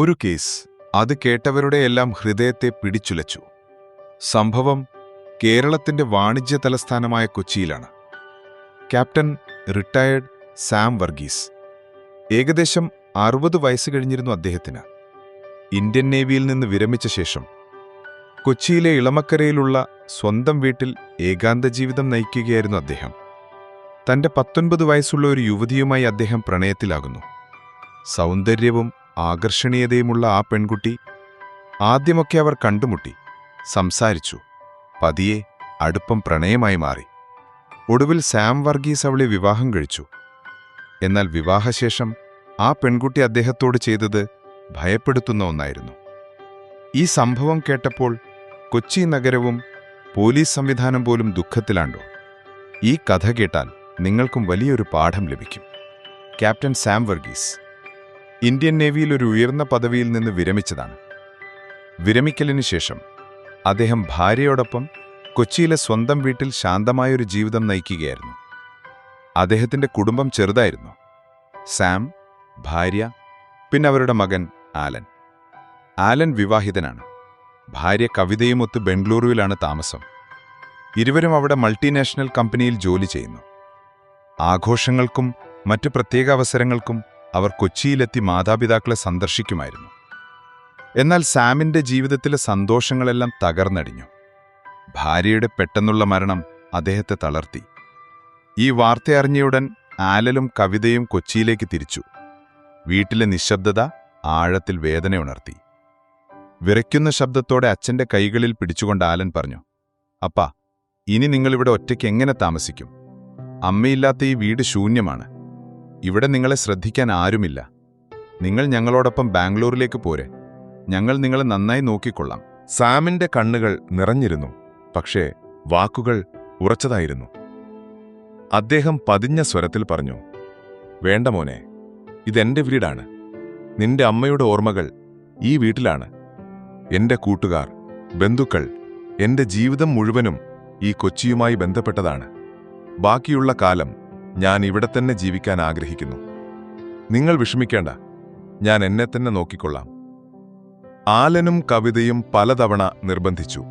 ഒരു കേസ് അത് കേട്ടവരുടെയെല്ലാം ഹൃദയത്തെ പിടിച്ചുലച്ചു. സംഭവം കേരളത്തിന്റെ വാണിജ്യ തലസ്ഥാനമായ കൊച്ചിയിലാണ്. Captain retired Sam Varghese. ഏകദേശം അറുപത് വയസ്സ് കഴിഞ്ഞിരുന്നു അദ്ദേഹത്തിന്. ഇന്ത്യൻ നേവിയിൽ നിന്ന് വിരമിച്ച ശേഷം കൊച്ചിയിലെ ഇളമക്കരയിലുള്ള സ്വന്തം വീട്ടിൽ ഏകാന്ത ജീവിതം നയിക്കുകയായിരുന്നു അദ്ദേഹം. തന്റെ പത്തൊൻപത് വയസ്സുള്ള ഒരു യുവതിയുമായി അദ്ദേഹം പ്രണയത്തിലാകുന്നു. സൗന്ദര്യവും ആകർഷണീയതയുമുള്ള ആ പെൺകുട്ടി ആദ്യമൊക്കെ അവർ കണ്ടുമുട്ടി സംസാരിച്ചു. പതിയെ അടുപ്പം പ്രണയമായി മാറി. ഒടുവിൽ സാം വർഗീസ് അവളെ വിവാഹം കഴിച്ചു. എന്നാൽ വിവാഹശേഷം ആ പെൺകുട്ടി അദ്ദേഹത്തോട് ചെയ്തത് ഭയപ്പെടുത്തുന്ന ഒന്നായിരുന്നു. ഈ സംഭവം കേട്ടപ്പോൾ കൊച്ചി നഗരവും പോലീസ് സംവിധാനം പോലും ദുഃഖത്തിലാണ്ടോ? ഈ കഥ കേട്ടാൽ നിങ്ങൾക്കും വലിയൊരു പാഠം ലഭിക്കും. Captain Sam Varghese. ഇന്ത്യൻ നേവിയിൽ ഒരു ഉയർന്ന പദവിയിൽ നിന്ന് വിരമിച്ചതാണ്. വിരമിക്കലിന് ശേഷം അദ്ദേഹം ഭാര്യയോടൊപ്പം കൊച്ചിയിലെ സ്വന്തം വീട്ടിൽ ശാന്തമായൊരു ജീവിതം നയിക്കുകയായിരുന്നു. അദ്ദേഹത്തിന്റെ കുടുംബം ചെറുതായിരുന്നു. സാം ഭാര്യ പിന്നെ അവരുടെ മകൻ ആലൻ. ആലൻ വിവാഹിതനാണ്. ഭാര്യ കവിതയുമൊത്ത് ബംഗളൂരുവിലാണ് താമസം. ഇരുവരും അവിടെ മൾട്ടിനാഷണൽ കമ്പനിയിൽ ജോലി ചെയ്യുന്നു. ആഘോഷങ്ങൾക്കും മറ്റു പ്രത്യേക അവസരങ്ങൾക്കും അവർ കൊച്ചിയിലെത്തി മാതാപിതാക്കളെ സന്ദർശിക്കുമായിരുന്നു. എന്നാൽ സാമിന്റെ ജീവിതത്തിലെ സന്തോഷങ്ങളെല്ലാം തകർന്നടിഞ്ഞു. ഭാര്യയുടെ പെട്ടെന്നുള്ള മരണം അദ്ദേഹത്തെ തളർത്തി. ഈ വാർത്തയറിഞ്ഞയുടൻ ആലലും കവിതയും കൊച്ചിയിലേക്ക് തിരിച്ചു. വീട്ടിലെ നിശബ്ദത ആഴത്തിൽ വേദനയുണർത്തി വിറയ്ക്കുന്ന ശബ്ദത്തോടെ അച്ഛന്റെ കൈകളിൽ പിടിച്ചുകൊണ്ട് ആലൻ പറഞ്ഞു അപ്പാ ഇനി നിങ്ങളിവിടെ ഒറ്റയ്ക്ക് എങ്ങനെ താമസിക്കും? അമ്മയില്ലാത്ത ഈ വീട് ശൂന്യമാണ്. ഇവിടെ നിങ്ങളെ ശ്രദ്ധിക്കാൻ ആരുമില്ല. നിങ്ങൾ ഞങ്ങളോടൊപ്പം ബാംഗ്ലൂരിലേക്ക് പോരെ. ഞങ്ങൾ നിങ്ങളെ നന്നായി നോക്കിക്കൊള്ളാം. സാമിന്റെ കണ്ണുകൾ നിറഞ്ഞിരുന്നു. പക്ഷേ വാക്കുകൾ ഉറച്ചതായിരുന്നു. അദ്ദേഹം പതിഞ്ഞ സ്വരത്തിൽ പറഞ്ഞു വേണ്ട മോനെ ഇതെന്റെ വീടാണ്. നിന്റെ അമ്മയുടെ ഓർമ്മകൾ ഈ വീട്ടിലാണ്. എന്റെ കൂട്ടുകാർ ബന്ധുക്കൾ എന്റെ ജീവിതം മുഴുവനും ഈ കൊച്ചിയുമായി ബന്ധപ്പെട്ടതാണ്. ബാക്കിയുള്ള കാലം ഞാൻ ഇവിടെ തന്നെ ജീവിക്കാൻ ആഗ്രഹിക്കുന്നു. നിങ്ങൾ വിഷമിക്കേണ്ട. ഞാൻ എന്നെ തന്നെ നോക്കിക്കൊള്ളാം. ആലനും കവിതയും പലതവണ നിർബന്ധിച്ചു.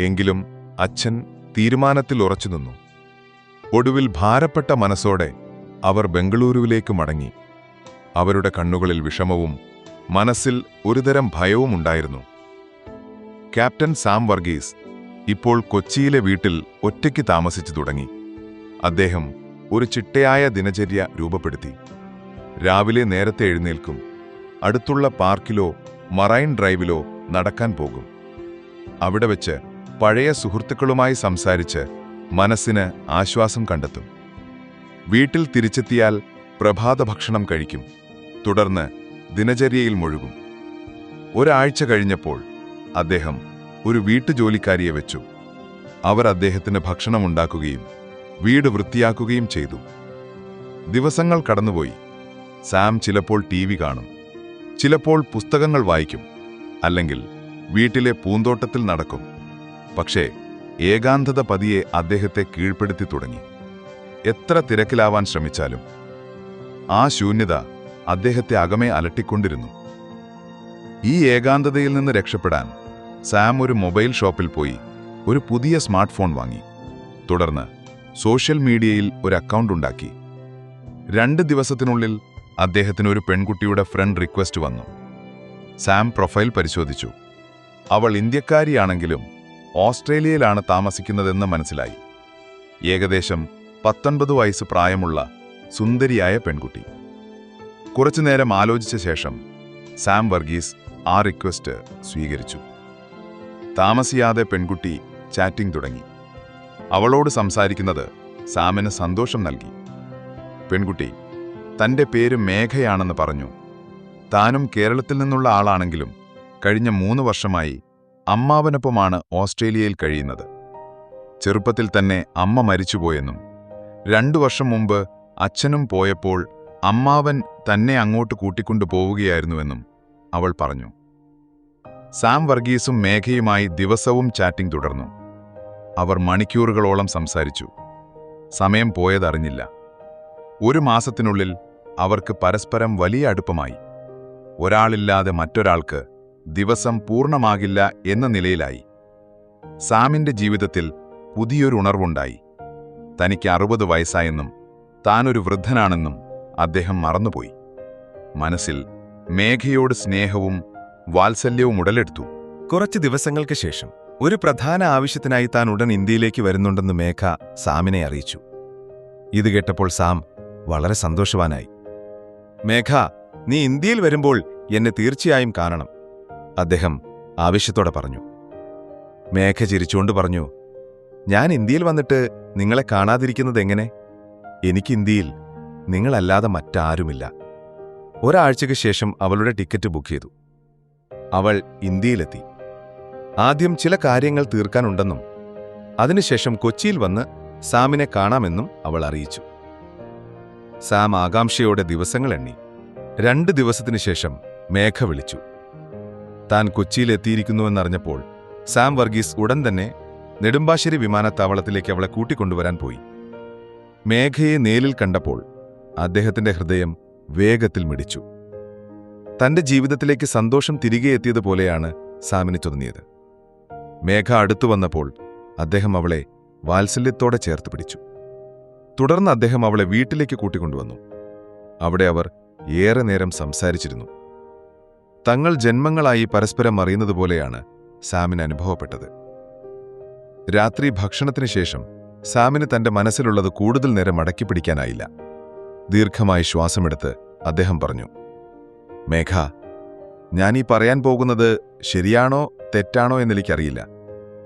എങ്കിലും അച്ഛൻ തീരുമാനത്തിൽ ഉറച്ചുനിന്നു ഒടുവിൽ ഭാരപ്പെട്ട മനസ്സോടെ അവർ ബംഗളൂരുവിലേക്ക് മടങ്ങി. അവരുടെ കണ്ണുകളിൽ വിഷമവും മനസ്സിൽ ഒരുതരം ഭയവും ഉണ്ടായിരുന്നു. ക്യാപ്റ്റൻ സാം വർഗീസ് ഇപ്പോൾ കൊച്ചിയിലെ വീട്ടിൽ ഒറ്റയ്ക്ക് താമസിച്ചു തുടങ്ങി. അദ്ദേഹം ഒരു ചിട്ടയായ ദിനചര്യ രൂപപ്പെടുത്തി. രാവിലെ നേരത്തെ എഴുന്നേൽക്കും. അടുത്തുള്ള പാർക്കിലോ മറൈൻ ഡ്രൈവിലോ നടക്കാൻ പോകും. അവിടെ വെച്ച് പഴയ സുഹൃത്തുക്കളുമായി സംസാരിച്ച് മനസ്സിന് ആശ്വാസം കണ്ടെത്തും. വീട്ടിൽ തിരിച്ചെത്തിയാൽ പ്രഭാത ഭക്ഷണം കഴിക്കും. തുടർന്ന് ദിനചര്യയിൽ മുഴുകും. ഒരാഴ്ച കഴിഞ്ഞപ്പോൾ അദ്ദേഹം ഒരു വീട്ടുജോലിക്കാരിയെ വെച്ചു. അവർ അദ്ദേഹത്തിന് ഭക്ഷണമുണ്ടാക്കുകയും വീട് വൃത്തിയാക്കുകയും ചെയ്തു. ദിവസങ്ങൾ കടന്നുപോയി. സാം ചിലപ്പോൾ ടി വി കാണും. ചിലപ്പോൾ പുസ്തകങ്ങൾ വായിക്കും. അല്ലെങ്കിൽ വീട്ടിലെ പൂന്തോട്ടത്തിൽ നടക്കും. പക്ഷേ ഏകാന്തത പതിയെ അദ്ദേഹത്തെ കീഴ്പ്പെടുത്തി തുടങ്ങി. എത്ര തിരക്കിലാവാൻ ശ്രമിച്ചാലും. ആ ശൂന്യത അദ്ദേഹത്തെ അകമേ അലട്ടിക്കൊണ്ടിരുന്നു. ഈ ഏകാന്തതയിൽ നിന്ന് രക്ഷപ്പെടാൻ സാം ഒരു മൊബൈൽ ഷോപ്പിൽ പോയി ഒരു പുതിയ സ്മാർട്ട് ഫോൺ വാങ്ങി. തുടർന്ന് സോഷ്യൽ മീഡിയയിൽ ഒരു അക്കൗണ്ട് ഉണ്ടാക്കി. രണ്ട് ദിവസത്തിനുള്ളിൽ അദ്ദേഹത്തിന് ഒരു പെൺകുട്ടിയുടെ ഫ്രണ്ട് റിക്വസ്റ്റ് വന്നു. സാം പ്രൊഫൈൽ പരിശോധിച്ചു. അവൾ ഇന്ത്യക്കാരിയാണെങ്കിലും ഓസ്ട്രേലിയയിലാണ് താമസിക്കുന്നതെന്ന് മനസ്സിലായി. ഏകദേശം പത്തൊൻപത് വയസ്സ് പ്രായമുള്ള സുന്ദരിയായ പെൺകുട്ടി. കുറച്ചുനേരം ആലോചിച്ച ശേഷം സാം വർഗീസ് ആ റിക്വസ്റ്റ് സ്വീകരിച്ചു. താമസിയാതെ പെൺകുട്ടി ചാറ്റിംഗ് തുടങ്ങി. അവളോട് സംസാരിക്കുന്നത് സാമിന് സന്തോഷം നൽകി. പെൺകുട്ടി തന്റെ പേര് മേഘയാണെന്ന് പറഞ്ഞു. താനും കേരളത്തിൽ നിന്നുള്ള ആളാണെങ്കിലും കഴിഞ്ഞ മൂന്ന് വർഷമായി അമ്മാവനൊപ്പമാണ് ഓസ്ട്രേലിയയിൽ കഴിയുന്നത്. ചെറുപ്പത്തിൽ തന്നെ അമ്മ മരിച്ചുപോയെന്നും രണ്ടു വർഷം മുമ്പ് അച്ഛനും പോയപ്പോൾ അമ്മാവൻ തന്നെ അങ്ങോട്ട് കൂട്ടിക്കൊണ്ടു പോവുകയായിരുന്നുവെന്നും അവൾ പറഞ്ഞു. സാം വർഗീസും മേഘയുമായി ദിവസവും ചാറ്റിംഗ് തുടർന്നു. അവർ മണിക്കൂറുകളോളം സംസാരിച്ചു. സമയം പോയതറിഞ്ഞില്ല. ഒരു മാസത്തിനുള്ളിൽ അവർക്ക് പരസ്പരം വലിയ അടുപ്പമായി. ഒരാളില്ലാതെ മറ്റൊരാൾക്ക് ദിവസം പൂർണമാകില്ല എന്ന നിലയിലായി. സാമിന്റെ ജീവിതത്തിൽ പുതിയൊരു ഉണർവുണ്ടായി. തനിക്ക് അറുപത് വയസ്സായെന്നും താനൊരു വൃദ്ധനാണെന്നും അദ്ദേഹം മറന്നുപോയി. മനസ്സിൽ മേഘയോട് സ്നേഹവും വാത്സല്യവും ഉടലെടുത്തു. കുറച്ച് ദിവസങ്ങൾക്ക് ശേഷം ഒരു പ്രധാന ആവശ്യത്തിനായി താൻ ഉടൻ ഇന്ത്യയിലേക്ക് വരുന്നുണ്ടെന്ന് മേഘ സാമിനെ അറിയിച്ചു. ഇത് കേട്ടപ്പോൾ സാം വളരെ സന്തോഷവാനായി. മേഘ നീ ഇന്ത്യയിൽ വരുമ്പോൾ എന്നെ തീർച്ചയായും കാണണം അദ്ദേഹം ആവശ്യത്തോടെ പറഞ്ഞു. മേഘ ചിരിച്ചുകൊണ്ട് പറഞ്ഞു ഞാൻ ഇന്ത്യയിൽ വന്നിട്ട് നിങ്ങളെ കാണാതിരിക്കുന്നത് എങ്ങനെ? എനിക്ക് ഇന്ത്യയിൽ നിങ്ങളല്ലാതെ മറ്റാരുമില്ല. ഒരാഴ്ചയ്ക്ക് ശേഷം അവളുടെ ടിക്കറ്റ് ബുക്ക് ചെയ്തു. അവൾ ഇന്ത്യയിലെത്തി. ആദ്യം ചില കാര്യങ്ങൾ തീർക്കാനുണ്ടെന്നും അതിനുശേഷം കൊച്ചിയിൽ വന്ന് സാമിനെ കാണാമെന്നും അവൾ അറിയിച്ചു. സാം ആകാംക്ഷയോടെ ദിവസങ്ങൾ എണ്ണി. രണ്ട് ദിവസത്തിനു ശേഷം മേഘ വിളിച്ചു. താൻ കൊച്ചിയിലെത്തിയിരിക്കുന്നുവെന്നറിഞ്ഞപ്പോൾ സാം വർഗീസ് ഉടൻ തന്നെ നെടുമ്പാശ്ശേരി വിമാനത്താവളത്തിലേക്ക് അവളെ കൂട്ടിക്കൊണ്ടുവരാൻ പോയി. മേഘയെ നേലിൽ കണ്ടപ്പോൾ അദ്ദേഹത്തിന്റെ ഹൃദയം വേഗത്തിൽ മിടിച്ചു. തന്റെ ജീവിതത്തിലേക്ക് സന്തോഷം തിരികെ എത്തിയതുപോലെയാണ് സാമിന് തോന്നിയത്. മേഘ അടുത്തു വന്നപ്പോൾ അദ്ദേഹം അവളെ വാത്സല്യത്തോടെ ചേർത്ത് പിടിച്ചു. തുടർന്ന് അദ്ദേഹം അവളെ വീട്ടിലേക്ക് കൂട്ടിക്കൊണ്ടുവന്നു. അവിടെ അവർ ഏറെ നേരം സംസാരിച്ചിരുന്നു. തങ്ങൾ ജന്മങ്ങളായി പരസ്പരം അറിയുന്നതുപോലെയാണ് സാമിന് അനുഭവപ്പെട്ടത്. രാത്രി ഭക്ഷണത്തിന് ശേഷം സാമിന് തന്റെ മനസ്സിലുള്ളത് കൂടുതൽ നേരം അടക്കി പിടിക്കാനായില്ല. ദീർഘമായി ശ്വാസമെടുത്ത് അദ്ദേഹം പറഞ്ഞു മേഘ ഞാനീ പറയാൻ പോകുന്നത് ശരിയാണോ തെറ്റാണോ എന്നെനിക്കറിയില്ല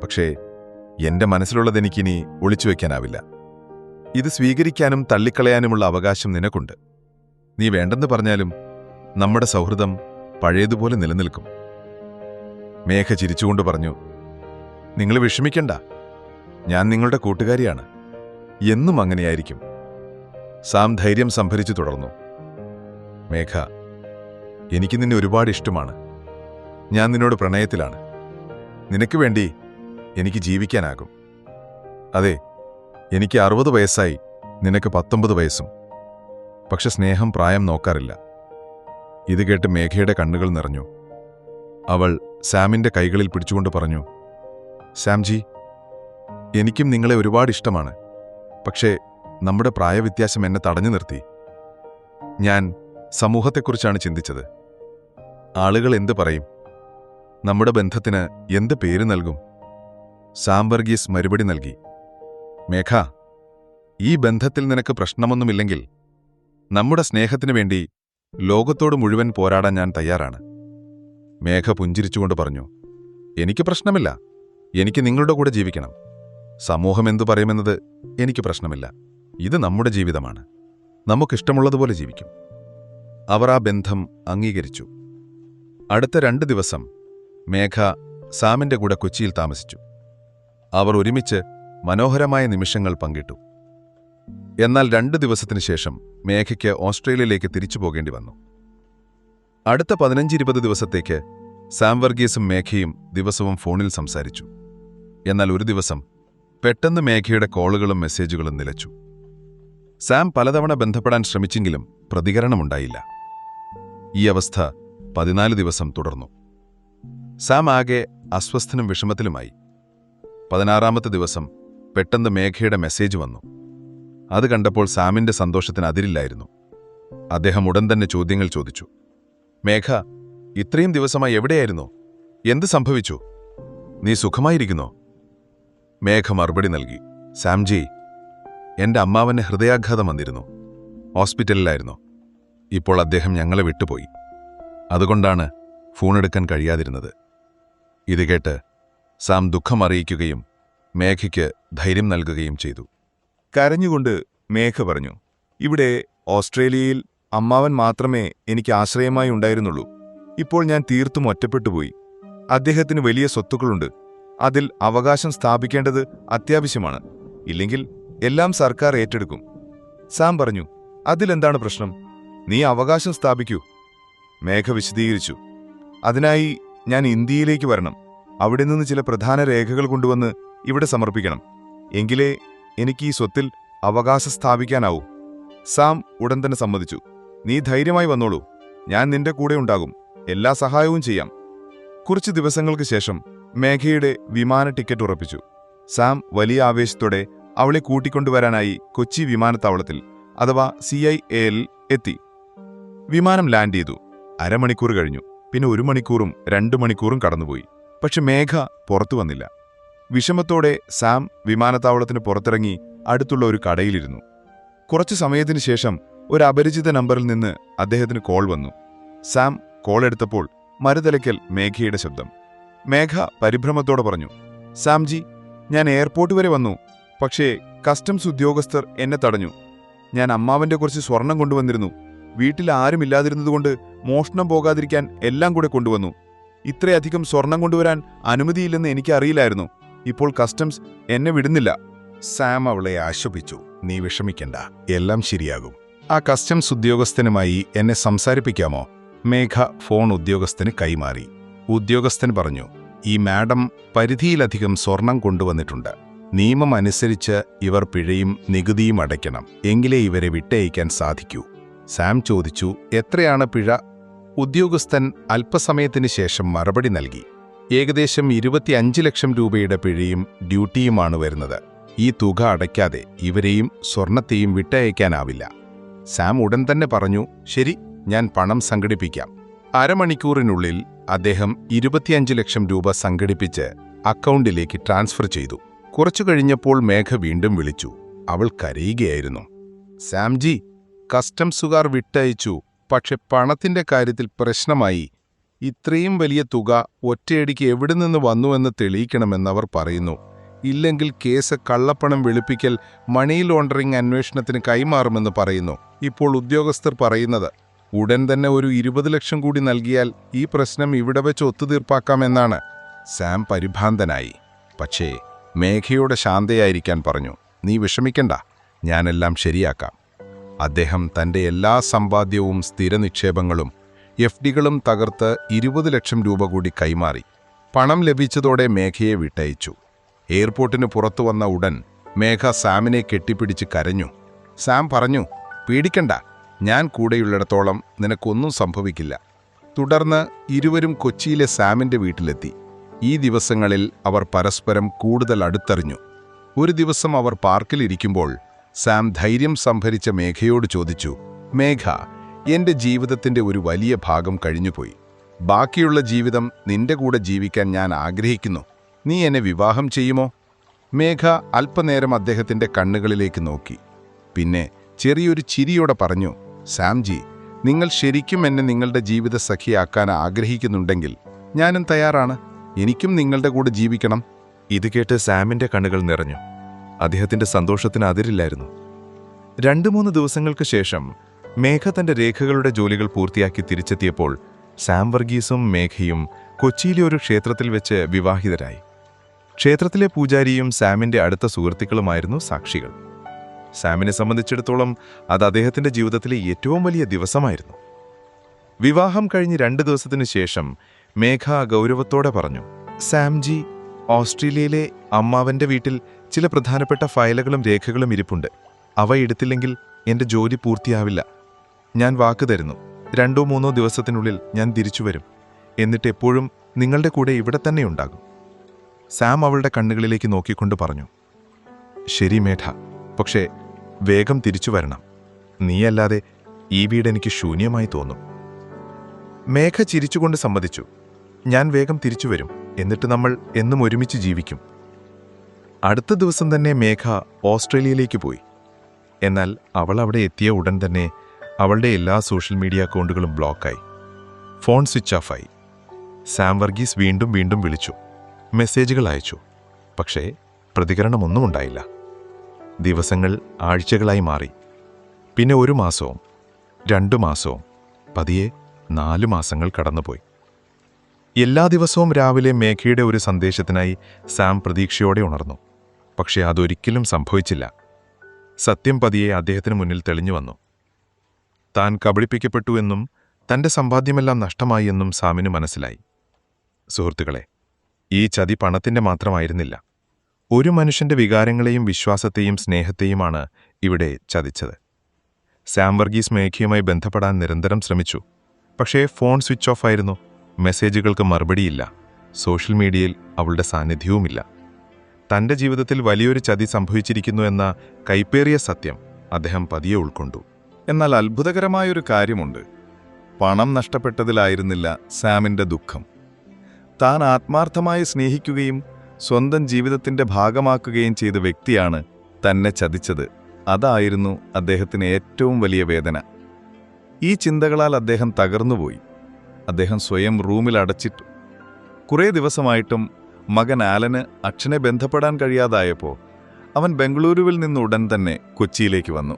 പക്ഷേ എന്റെ മനസ്സിലുള്ളത് എനിക്കിനി ഒളിച്ചു വയ്ക്കാനാവില്ല. ഇത് സ്വീകരിക്കാനും തള്ളിക്കളയാനുമുള്ള അവകാശം നിനക്കുണ്ട്. നീ വേണ്ടെന്ന് പറഞ്ഞാലും നമ്മുടെ സൗഹൃദം പഴയതുപോലെ നിലനിൽക്കും. മേഘ ചിരിച്ചുകൊണ്ട് പറഞ്ഞു നിങ്ങൾ വിഷമിക്കണ്ട. ഞാൻ നിങ്ങളുടെ കൂട്ടുകാരിയാണ്. എന്നും അങ്ങനെയായിരിക്കും. സാം ധൈര്യം സംഭരിച്ചു തുടർന്നു. മേഘ എനിക്ക് നിന്നെ ഒരുപാട് ഇഷ്ടമാണ്. ഞാൻ നിന്നോട് പ്രണയത്തിലാണ്. നിനക്ക് വേണ്ടി എനിക്ക് ജീവിക്കാനാകും. അതെ എനിക്ക് അറുപത് വയസ്സായി നിനക്ക് പത്തൊമ്പത് വയസ്സും. പക്ഷെ സ്നേഹം പ്രായം നോക്കാറില്ല. ഇത് കേട്ട് മേഘയുടെ കണ്ണുകൾ നിറഞ്ഞു. അവൾ സാമിന്റെ കൈകളിൽ പിടിച്ചുകൊണ്ട് പറഞ്ഞു സാംജി എനിക്കും നിങ്ങളെ ഒരുപാട് ഇഷ്ടമാണ്. പക്ഷേ നമ്മുടെ പ്രായവ്യത്യാസം എന്നെ തടഞ്ഞു നിർത്തി. ഞാൻ സമൂഹത്തെക്കുറിച്ചാണ് ചിന്തിച്ചത്. ആളുകൾ എന്തു പറയും? നമ്മുടെ ബന്ധത്തിന് എന്ത് പേര് നൽകും? സാംബർഗീസ് മറുപടി നൽകി. മേഘ ഈ ബന്ധത്തിൽ നിനക്ക് പ്രശ്നമൊന്നുമില്ലെങ്കിൽ നമ്മുടെ സ്നേഹത്തിനു വേണ്ടി ലോകത്തോട് മുഴുവൻ പോരാടാൻ ഞാൻ തയ്യാറാണ്. മേഘ പുഞ്ചിരിച്ചുകൊണ്ട് പറഞ്ഞു എനിക്ക് പ്രശ്നമില്ല. എനിക്ക് നിങ്ങളുടെ കൂടെ ജീവിക്കണം. സമൂഹം എന്തു പറയുമെന്നത് എനിക്ക് പ്രശ്നമില്ല. ഇത് നമ്മുടെ ജീവിതമാണ്. നമുക്കിഷ്ടമുള്ളതുപോലെ ജീവിക്കും. അവർ ആ ബന്ധം അംഗീകരിച്ചു. അടുത്ത രണ്ട് ദിവസം മേഘ സാമിന്റെ കൂടെ കൊച്ചിയിൽ താമസിച്ചു. അവർ ഒരുമിച്ച് മനോഹരമായ നിമിഷങ്ങൾ പങ്കിട്ടു. എന്നാൽ രണ്ട് ദിവസത്തിനു ശേഷം മേഘയ്ക്ക് ഓസ്ട്രേലിയയിലേക്ക് തിരിച്ചു പോകേണ്ടി വന്നു. അടുത്ത പതിനഞ്ചിരുപത് ദിവസത്തേക്ക് സാം വർഗീസും മേഘയും ദിവസവും ഫോണിൽ സംസാരിച്ചു. എന്നാൽ ഒരു ദിവസം പെട്ടെന്ന് മേഘയുടെ കോളുകളും മെസ്സേജുകളും നിലച്ചു. സാം പലതവണ ബന്ധപ്പെടാൻ ശ്രമിച്ചെങ്കിലും പ്രതികരണമുണ്ടായില്ല. ഈ അവസ്ഥ പതിനാല് ദിവസം തുടർന്നു. സാം ആകെ അസ്വസ്ഥനും വിഷമത്തിലുമായി. പതിനാറാമത്തെ ദിവസം പെട്ടെന്ന് മേഘയുടെ മെസ്സേജ് വന്നു. അത് കണ്ടപ്പോൾ സാമിന്റെ സന്തോഷത്തിന് അതിരില്ലായിരുന്നു. അദ്ദേഹം ഉടൻ തന്നെ ചോദ്യങ്ങൾ ചോദിച്ചു. മേഘ ഇത്രയും ദിവസമായി എവിടെയായിരുന്നു? എന്ത് സംഭവിച്ചു? നീ സുഖമായിരിക്കുന്നോ? മേഘ മറുപടി നൽകി. സാംജി എന്റെ അമ്മാവന് ഹൃദയാഘാതം വന്നിരുന്നു. ഹോസ്പിറ്റലിലായിരുന്നു. ഇപ്പോൾ അദ്ദേഹം ഞങ്ങളെ വിട്ടുപോയി. അതുകൊണ്ടാണ് ഫോണെടുക്കാൻ കഴിയാതിരുന്നത്. ഇത് കേട്ട് സാം ദുഃഖം അറിയിക്കുകയും മേഘയ്ക്ക് ധൈര്യം നൽകുകയും ചെയ്തു. കരഞ്ഞുകൊണ്ട് മേഘ പറഞ്ഞു ഇവിടെ ഓസ്ട്രേലിയയിൽ അമ്മാവൻ മാത്രമേ എനിക്ക് ആശ്രയമായി ഉണ്ടായിരുന്നുള്ളൂ. ഇപ്പോൾ ഞാൻ തീർത്തും ഒറ്റപ്പെട്ടുപോയി. അദ്ദേഹത്തിന് വലിയ സ്വത്തുക്കളുണ്ട്. അതിൽ അവകാശം സ്ഥാപിക്കേണ്ടത് അത്യാവശ്യമാണ്. ഇല്ലെങ്കിൽ എല്ലാം സർക്കാർ ഏറ്റെടുക്കും. സാം പറഞ്ഞു അതിലെന്താണ് പ്രശ്നം? നീ അവകാശം സ്ഥാപിക്കൂ. മേഘ വിശദീകരിച്ചു അതിനായി ഞാൻ ഇന്ത്യയിലേക്ക് വരണം. അവിടെ നിന്ന് ചില പ്രധാന രേഖകൾ കൊണ്ടുവന്ന് ഇവിടെ സമർപ്പിക്കണം. എങ്കിലേ എനിക്ക് ഈ സ്വത്തിൽ അവകാശം സ്ഥാപിക്കാനാവൂ. സാം ഉടൻ തന്നെ സമ്മതിച്ചു. നീ ധൈര്യമായി വന്നോളൂ. ഞാൻ നിന്റെ കൂടെ ഉണ്ടാകും. എല്ലാ സഹായവും ചെയ്യാം. കുറച്ച് ദിവസങ്ങൾക്ക് ശേഷം മേഘയുടെ വിമാന ടിക്കറ്റ് ഉറപ്പിച്ചു. സാം വലിയ ആവേശത്തോടെ അവളെ കൂട്ടിക്കൊണ്ടുവരാനായി കൊച്ചി വിമാനത്താവളത്തിൽ അഥവാ സി എത്തി. വിമാനം ലാൻഡ് ചെയ്തു. അരമണിക്കൂർ കഴിഞ്ഞു. പിന്നെ ഒരു മണിക്കൂറും രണ്ടു മണിക്കൂറും കടന്നുപോയി. പക്ഷെ മേഘ പുറത്തു വന്നില്ല. വിഷമത്തോടെ സാം വിമാനത്താവളത്തിന് പുറത്തിറങ്ങി അടുത്തുള്ള ഒരു കടയിലിരുന്നു. കുറച്ചു സമയത്തിന് ശേഷം ഒരു അപരിചിത നമ്പറിൽ നിന്ന് അദ്ദേഹത്തിന് കോൾ വന്നു. സാം കോൾ എടുത്തപ്പോൾ മരുതലയ്ക്കൽ മേഘയുടെ ശബ്ദം. മേഘ പരിഭ്രമത്തോടെ പറഞ്ഞു സാംജി ഞാൻ എയർപോർട്ട് വരെ വന്നു. പക്ഷേ കസ്റ്റംസ് ഉദ്യോഗസ്ഥർ എന്നെ തടഞ്ഞു. ഞാൻ അമ്മാവന്റെ കുറച്ച് സ്വർണം കൊണ്ടുവന്നിരുന്നു. വീട്ടിൽ ആരുമില്ലാതിരുന്നതുകൊണ്ട് മോഷണം പോകാതിരിക്കാൻ എല്ലാം കൂടെ കൊണ്ടുവന്നു. ഇത്രയധികം സ്വർണം കൊണ്ടുവരാൻ അനുമതിയില്ലെന്ന് എനിക്കറിയില്ലായിരുന്നു. ഇപ്പോൾ കസ്റ്റംസ് എന്നെ വിടുന്നില്ല. സാം അവളെ ആശ്വപിച്ചു നീ വിഷമിക്കണ്ട. എല്ലാം ശരിയാകും. ആ കസ്റ്റംസ് ഉദ്യോഗസ്ഥനുമായി എന്നെ സംസാരിപ്പിക്കാമോ? മേഘ ഫോൺ ഉദ്യോഗസ്ഥന് കൈമാറി. ഉദ്യോഗസ്ഥൻ പറഞ്ഞു ഈ മാഡം പരിധിയിലധികം സ്വർണം കൊണ്ടുവന്നിട്ടുണ്ട്. നിയമം അനുസരിച്ച് ഇവർ പിഴയും നികുതിയും അടയ്ക്കണം. എങ്കിലേ ഇവരെ വിട്ടയക്കാൻ സാധിക്കൂ. സാം ചോദിച്ചു എത്രയാണ് പിഴ? ഉദ്യോഗസ്ഥൻ അല്പസമയത്തിന് ശേഷം മറുപടി നൽകി. ഏകദേശം ഇരുപത്തിയഞ്ച് ലക്ഷം രൂപയുടെ പിഴയും ഡ്യൂട്ടിയുമാണ് വരുന്നത്. ഈ തുക അടയ്ക്കാതെ ഇവരെയും സ്വർണത്തെയും വിട്ടയക്കാനാവില്ല. സാം ഉടൻ തന്നെ പറഞ്ഞു ശരി ഞാൻ പണം സംഘടിപ്പിക്കാം. അരമണിക്കൂറിനുള്ളിൽ അദ്ദേഹം ഇരുപത്തിയഞ്ച് ലക്ഷം രൂപ സംഘടിപ്പിച്ച് അക്കൗണ്ടിലേക്ക് ട്രാൻസ്ഫർ ചെയ്തു. കുറച്ചു കഴിഞ്ഞപ്പോൾ മേഘ വീണ്ടും വിളിച്ചു. അവൾ കരയുകയായിരുന്നു. സാംജി കസ്റ്റംസുകാർ വിട്ടയച്ചു. പക്ഷെ പണത്തിന്റെ കാര്യത്തിൽ പ്രശ്നമായി. ഇത്രയും വലിയ തുക ഒറ്റയടിക്ക് എവിടെ നിന്ന് വന്നുവെന്ന് തെളിയിക്കണമെന്നവർ പറയുന്നു. ഇല്ലെങ്കിൽ കേസ് കള്ളപ്പണം വെളുപ്പിക്കൽ മണി ലോണ്ടറിംഗ് അന്വേഷണത്തിന് കൈമാറുമെന്ന് പറയുന്നു. ഇപ്പോൾ ഉദ്യോഗസ്ഥർ പറയുന്നത് ഉടൻ തന്നെ ഒരു ഇരുപത് ലക്ഷം കൂടി നൽകിയാൽ ഈ പ്രശ്നം ഇവിടെ വെച്ച് ഒത്തുതീർപ്പാക്കാമെന്നാണ്. സാം പരിഭ്രാന്തനായി. പക്ഷേ മേഘയോട് ശാന്തയായിരിക്കാൻ പറഞ്ഞു നീ വിഷമിക്കണ്ട ഞാനെല്ലാം ശരിയാക്കാം. അദ്ദേഹം തന്റെ എല്ലാ സമ്പാദ്യവും സ്ഥിരനിക്ഷേപങ്ങളും എഫ് ഡികളും തകർത്ത് ഇരുപത് ലക്ഷം രൂപ കൂടി കൈമാറി. പണം ലഭിച്ചതോടെ മേഘയെ വിട്ടയച്ചു. എയർപോർട്ടിന് പുറത്തു വന്ന ഉടൻ മേഘ സാമിനെ കെട്ടിപ്പിടിച്ച് കരഞ്ഞു. സാം പറഞ്ഞു പേടിക്കണ്ട ഞാൻ കൂടെയുള്ളിടത്തോളം നിനക്കൊന്നും സംഭവിക്കില്ല തുടർന്ന് ഇരുവരും കൊച്ചിയിലെ സാമിന്റെ വീട്ടിലെത്തി. ഈ ദിവസങ്ങളിൽ അവർ പരസ്പരം കൂടുതൽ അടുത്തറിഞ്ഞു. ഒരു ദിവസം അവർ പാർക്കിലിരിക്കുമ്പോൾ സാം ധൈര്യം സംഭരിച്ച മേഘയോട് ചോദിച്ചു മേഘ എന്റെ ജീവിതത്തിന്റെ ഒരു വലിയ ഭാഗം കഴിഞ്ഞുപോയി. ബാക്കിയുള്ള ജീവിതം നിന്റെ കൂടെ ജീവിക്കാൻ ഞാൻ ആഗ്രഹിക്കുന്നു. നീ എന്നെ വിവാഹം ചെയ്യുമോ? മേഘ അല്പനേരം അദ്ദേഹത്തിന്റെ കണ്ണുകളിലേക്ക് നോക്കി. പിന്നെ ചെറിയൊരു ചിരിയോടെ പറഞ്ഞു സാംജി നിങ്ങൾ ശരിക്കും എന്നെ നിങ്ങളുടെ ജീവിത സഖിയാക്കാൻ ആഗ്രഹിക്കുന്നുണ്ടെങ്കിൽ ഞാനും തയ്യാറാണ്. എനിക്കും നിങ്ങളുടെ കൂടെ ജീവിക്കണം. ഇത് കേട്ട് സാമിന്റെ കണ്ണുകൾ നിറഞ്ഞു. അദ്ദേഹത്തിന്റെ സന്തോഷത്തിന് അതിരില്ലായിരുന്നു. രണ്ടു മൂന്ന് ദിവസങ്ങൾക്ക് ശേഷം മേഘ തന്റെ രേഖകളുടെ ജോലികൾ പൂർത്തിയാക്കി തിരിച്ചെത്തിയപ്പോൾ സാം വർഗീസും മേഘയും കൊച്ചിയിലെ ഒരു ക്ഷേത്രത്തിൽ വെച്ച് വിവാഹിതരായി. ക്ഷേത്രത്തിലെ പൂജാരിയും സാമിന്റെ അടുത്ത സുഹൃത്തുക്കളുമായിരുന്നു സാക്ഷികൾ. സാമിനെ സംബന്ധിച്ചിടത്തോളം അത് അദ്ദേഹത്തിന്റെ ജീവിതത്തിലെ ഏറ്റവും വലിയ ദിവസമായിരുന്നു. വിവാഹം കഴിഞ്ഞ് രണ്ട് ദിവസത്തിനു ശേഷം മേഘ ഗൗരവത്തോടെ പറഞ്ഞു സാംജി ഓസ്ട്രേലിയയിലെ അമ്മാവന്റെ വീട്ടിൽ ചില പ്രധാനപ്പെട്ട ഫയലുകളും രേഖകളും ഇരിപ്പുണ്ട്. അവ എടുത്തില്ലെങ്കിൽ എന്റെ ജോലി പൂർത്തിയാവില്ല. ഞാൻ വാക്ക് തരുന്നു. രണ്ടോ മൂന്നോ ദിവസത്തിനുള്ളിൽ ഞാൻ തിരിച്ചു വരും. എന്നിട്ട് എപ്പോഴും നിങ്ങളുടെ കൂടെ ഇവിടെ തന്നെ ഉണ്ടാകും. സാം അവളുടെ കണ്ണുകളിലേക്ക് നോക്കിക്കൊണ്ട് പറഞ്ഞു. ശരി മേഠ പക്ഷേ വേഗം തിരിച്ചു വരണം. നീയല്ലാതെ ഈ വീട് എനിക്ക് ശൂന്യമായി തോന്നും. മേഘ ചിരിച്ചുകൊണ്ട് സമ്മതിച്ചു. ഞാൻ വേഗം തിരിച്ചു വരും. എന്നിട്ട് നമ്മൾ എന്നും ഒരുമിച്ച് ജീവിക്കും. അടുത്ത ദിവസം തന്നെ മേഘ ഓസ്ട്രേലിയയിലേക്ക് പോയി. എന്നാൽ അവൾ അവിടെ എത്തിയ ഉടൻ തന്നെ അവളുടെ എല്ലാ സോഷ്യൽ മീഡിയ അക്കൗണ്ടുകളും ബ്ലോക്കായി. ഫോൺ സ്വിച്ച് ഓഫായി. സാം വർഗീസ് വീണ്ടും വീണ്ടും വിളിച്ചു. മെസ്സേജുകൾ അയച്ചു. പക്ഷേ പ്രതികരണമൊന്നും ഉണ്ടായില്ല. ദിവസങ്ങൾ ആഴ്ചകളായി മാറി. പിന്നെ ഒരു മാസവും രണ്ടു മാസവും പതിയെ നാലു മാസങ്ങൾ കടന്നുപോയി. എല്ലാ ദിവസവും രാവിലെ മേഘയുടെ ഒരു സന്ദേശത്തിനായി സാം പ്രതീക്ഷയോടെ ഉണർന്നു. പക്ഷേ അതൊരിക്കലും സംഭവിച്ചില്ല. സത്യം പതിയെ അദ്ദേഹത്തിന് മുന്നിൽ തെളിഞ്ഞു വന്നു. താൻ കബളിപ്പിക്കപ്പെട്ടു എന്നും തന്റെ സമ്പാദ്യമെല്ലാം നഷ്ടമായി എന്നും സാമിന് മനസ്സിലായി. സുഹൃത്തുക്കളെ ഈ ചതി പണത്തിന്റെ മാത്രമായിരുന്നില്ല. ഒരു മനുഷ്യന്റെ വികാരങ്ങളെയും വിശ്വാസത്തെയും സ്നേഹത്തെയുമാണ് ഇവിടെ ചതിച്ചത്. സാം വർഗീസ് ബന്ധപ്പെടാൻ നിരന്തരം ശ്രമിച്ചു. പക്ഷേ ഫോൺ സ്വിച്ച് ഓഫ് ആയിരുന്നു. മെസ്സേജുകൾക്ക് മറുപടിയില്ല. സോഷ്യൽ മീഡിയയിൽ അവളുടെ സാന്നിധ്യവുമില്ല. തന്റെ ജീവിതത്തിൽ വലിയൊരു ചതി സംഭവിച്ചിരിക്കുന്നു എന്ന കൈപ്പേറിയ സത്യം അദ്ദേഹം പതിയെ ഉൾക്കൊണ്ടു. എന്നാൽ അത്ഭുതകരമായൊരു കാര്യമുണ്ട്. പണം നഷ്ടപ്പെട്ടതിലായിരുന്നില്ല സാമിന്റെ ദുഃഖം. താൻ ആത്മാർത്ഥമായി സ്നേഹിക്കുകയും സ്വന്തം ജീവിതത്തിന്റെ ഭാഗമാക്കുകയും ചെയ്ത വ്യക്തിയാണ് തന്നെ ചതിച്ചത്. അതായിരുന്നു അദ്ദേഹത്തിന് ഏറ്റവും വലിയ വേദന. ഈ ചിന്തകളാൽ അദ്ദേഹം തകർന്നുപോയി. അദ്ദേഹം സ്വയം റൂമിൽ അടച്ചിട്ടു. കുറേ ദിവസമായിട്ടും മകൻ ആലന് അച്ഛനെ ബന്ധപ്പെടാൻ കഴിയാതായപ്പോൾ അവൻ ബംഗളൂരുവിൽ നിന്ന് ഉടൻ തന്നെ കൊച്ചിയിലേക്ക് വന്നു.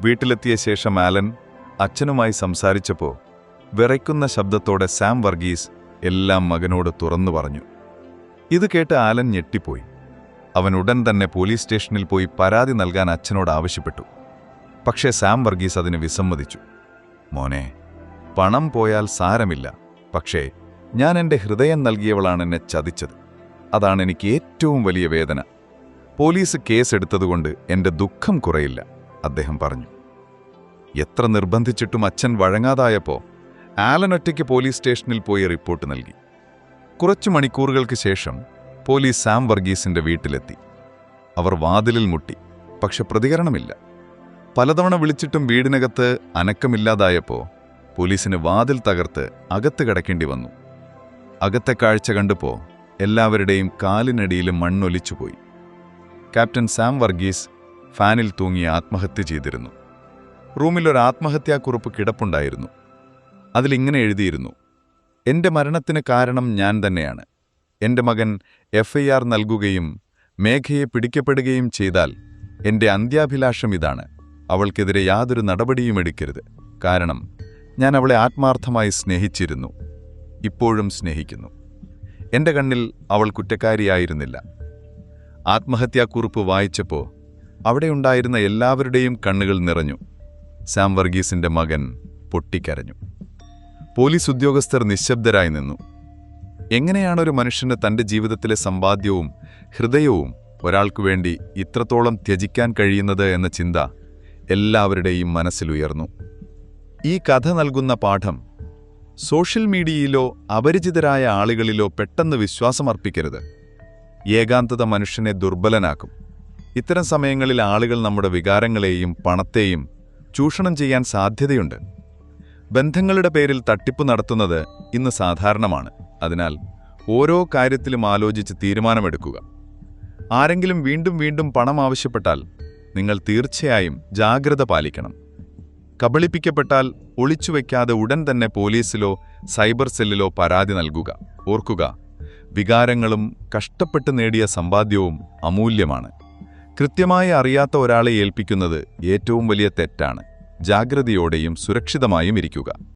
വീട്ടിലെത്തിയ ശേഷം ആലൻ അച്ഛനുമായി സംസാരിച്ചപ്പോൾ വിറയ്ക്കുന്ന ശബ്ദത്തോടെ സാം വർഗീസ് എല്ലാം മകനോട് തുറന്നു പറഞ്ഞു. ഇത് കേട്ട് ആലൻ ഞെട്ടിപ്പോയി. അവൻ ഉടൻ തന്നെ പോലീസ് സ്റ്റേഷനിൽ പോയി പരാതി നൽകാൻ അച്ഛനോട് ആവശ്യപ്പെട്ടു. പക്ഷേ സാം വർഗീസ് അതിന് വിസമ്മതിച്ചു. മോനെ പണം പോയാൽ സാരമില്ല. പക്ഷേ ഞാൻ എന്റെ ഹൃദയം നൽകിയവളാണ് എന്നെ ചതിച്ചത്. അതാണ് എനിക്ക് ഏറ്റവും വലിയ വേദന. പോലീസ് കേസ് എടുത്തതുകൊണ്ട് എന്റെ ദുഃഖം കുറയില്ല അദ്ദേഹം പറഞ്ഞു. എത്ര നിർബന്ധിച്ചിട്ടും അച്ഛൻ വഴങ്ങാതായപ്പോൾ ആലൻ ഒറ്റയ്ക്ക് പോലീസ് സ്റ്റേഷനിൽ പോയി റിപ്പോർട്ട് നൽകി. കുറച്ചു മണിക്കൂറുകൾക്ക് ശേഷം പോലീസ് സാം വർഗീസിന്റെ വീട്ടിലെത്തി. അവർ വാതിലിൽ മുട്ടി പക്ഷെ പ്രതികരണമില്ല. പലതവണ വിളിച്ചിട്ടും വീടിനകത്ത് അനക്കമില്ലാതായപ്പോൾ പോലീസിന് വാതിൽ തകർത്ത് അകത്ത് കിടക്കേണ്ടി വന്നു. അകത്തെ കാഴ്ച കണ്ടുപോ എല്ലാവരുടെയും കാലിനടിയിൽ മണ്ണൊലിച്ചുപോയി. ക്യാപ്റ്റൻ സാം വർഗീസ് ഫാനിൽ തൂങ്ങി ആത്മഹത്യ ചെയ്തിരുന്നു. റൂമിൽ ഒരു ആത്മഹത്യാക്കുറിപ്പ് കിടപ്പുണ്ടായിരുന്നു. അതിലിങ്ങനെ എഴുതിയിരുന്നു എന്റെ മരണത്തിന് കാരണം ഞാൻ തന്നെയാണ്. എന്റെ മകൻ എഫ്ഐആർ നൽകുകയും മേഘയെ പിടിക്കപ്പെടുകയും ചെയ്താൽ എന്റെ അന്ത്യാഭിലാഷം ഇതാണ്. അവൾക്കെതിരെ യാതൊരു നടപടിയും എടുക്കരുത്. കാരണം ഞാൻ അവളെ ആത്മാർത്ഥമായി സ്നേഹിച്ചിരുന്നു. ഇപ്പോഴും സ്നേഹിക്കുന്നു. എന്റെ കണ്ണിൽ അവൾ കുറ്റക്കാരിയായിരുന്നില്ല. ആത്മഹത്യാക്കുറിപ്പ് വായിച്ചപ്പോൾ അവിടെയുണ്ടായിരുന്ന എല്ലാവരുടെയും കണ്ണുകൾ നിറഞ്ഞു. സാം വർഗീസിന്റെ മകൻ പൊട്ടിക്കരഞ്ഞു. പോലീസ് ഉദ്യോഗസ്ഥർ നിശബ്ദരായി നിന്നു. എങ്ങനെയാണ് ഒരു മനുഷ്യന് തന്റെ ജീവിതത്തിലെ സമ്പാദ്യവും ഹൃദയവും ഒരാൾക്കു വേണ്ടി ഇത്രത്തോളം ത്യജിക്കാൻ കഴിയുന്നത് എന്ന ചിന്ത എല്ലാവരുടെയും മനസ്സിലുയർന്നു. ഈ കഥ നൽകുന്ന പാഠം സോഷ്യൽ മീഡിയയിലോ അപരിചിതരായ ആളുകളിലോ പെട്ടെന്ന് വിശ്വാസമർപ്പിക്കരുത്. ഏകാന്തത മനുഷ്യനെ ദുർബലനാക്കും. ഇത്തരം സമയങ്ങളിൽ ആളുകൾ നമ്മുടെ വികാരങ്ങളെയും പണത്തെയും ചൂഷണം ചെയ്യാൻ സാധ്യതയുണ്ട്. ബന്ധങ്ങളുടെ പേരിൽ തട്ടിപ്പ് നടത്തുന്നത് ഇന്ന് സാധാരണമാണ്. അതിനാൽ ഓരോ കാര്യത്തിലും ആലോചിച്ച് തീരുമാനമെടുക്കുക. ആരെങ്കിലും വീണ്ടും വീണ്ടും പണം ആവശ്യപ്പെട്ടാൽ നിങ്ങൾ തീർച്ചയായും ജാഗ്രത പാലിക്കണം. കബളിപ്പിക്കപ്പെട്ടാൽ ഒളിച്ചുവെക്കാതെ ഉടൻ തന്നെ പോലീസിലോ സൈബർ സെല്ലിലോ പരാതി നൽകുക. ഓർക്കുക വികാരങ്ങളും കഷ്ടപ്പെട്ട് നേടിയ സമ്പാദ്യവും അമൂല്യമാണ്. കൃത്യമായി അറിയാത്ത ഒരാളെ ഏൽപ്പിക്കുന്നത് ഏറ്റവും വലിയ തെറ്റാണ്. ജാഗ്രതയോടെയും സുരക്ഷിതമായും ഇരിക്കുക.